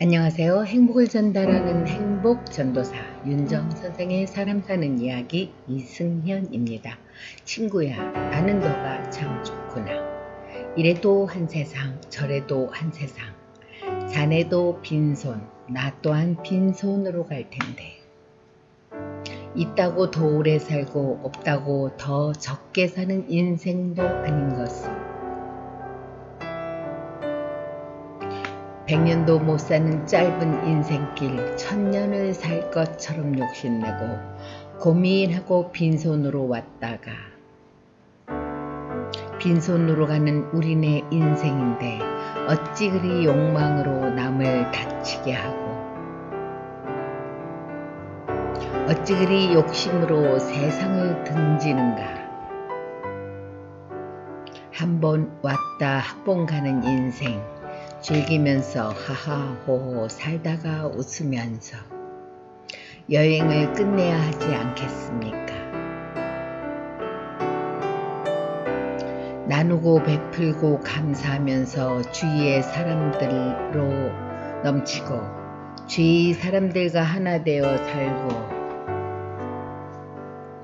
안녕하세요. 행복을 전달하는 행복 전도사 윤정 선생의 사람 사는 이야기 이승현입니다. 친구야, 나는 너가 참 좋구나. 이래도 한 세상, 저래도 한 세상. 자네도 빈손, 나 또한 빈손으로 갈 텐데. 있다고 더 오래 살고 없다고 더 적게 사는 인생도 아닌 것을. 백년도 못 사는 짧은 인생길 천년을 살 것처럼 욕심내고 고민하고 빈손으로 왔다가 빈손으로 가는 우리네 인생인데 어찌 그리 욕망으로 남을 다치게 하고 어찌 그리 욕심으로 세상을 등지는가. 한번 왔다 한 번 가는 인생 즐기면서 하하호호 살다가 웃으면서 여행을 끝내야 하지 않겠습니까? 나누고 베풀고 감사하면서 주위의 사람들로 넘치고 주위 사람들과 하나 되어 살고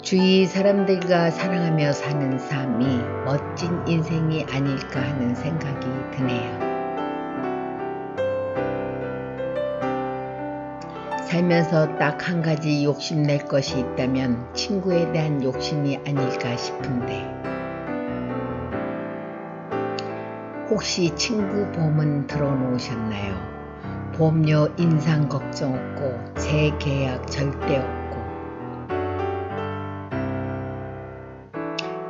주위 사람들과 사랑하며 사는 삶이 멋진 인생이 아닐까 하는 생각이 드네요. 살면서 딱 한 가지 욕심낼 것이 있다면 친구에 대한 욕심이 아닐까 싶은데 혹시 친구 보험은 들어놓으셨나요? 보험료 인상 걱정 없고 재계약 절대 없고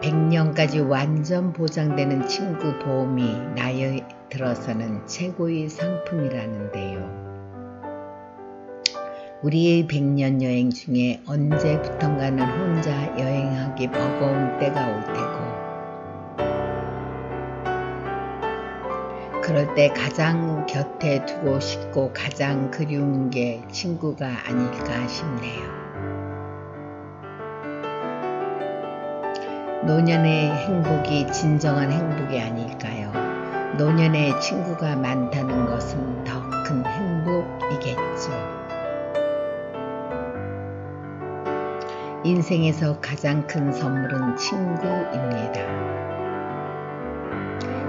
100년까지 완전 보장되는 친구 보험이 나이 들어서는 최고의 상품이라는데요. 우리의 백년 여행 중에 언제부턴가는 혼자 여행하기 버거운 때가 올 테고 그럴 때 가장 곁에 두고 싶고 가장 그리운 게 친구가 아닐까 싶네요. 노년의 행복이 진정한 행복이 아닐까요? 노년에 친구가 많다는 것은 더 큰 행복이겠죠. 인생에서 가장 큰 선물은 친구입니다.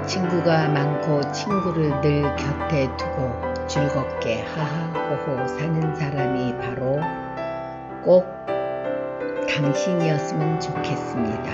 친구가 많고 친구를 늘 곁에 두고 즐겁게 하하호호 사는 사람이 바로 꼭 당신이었으면 좋겠습니다.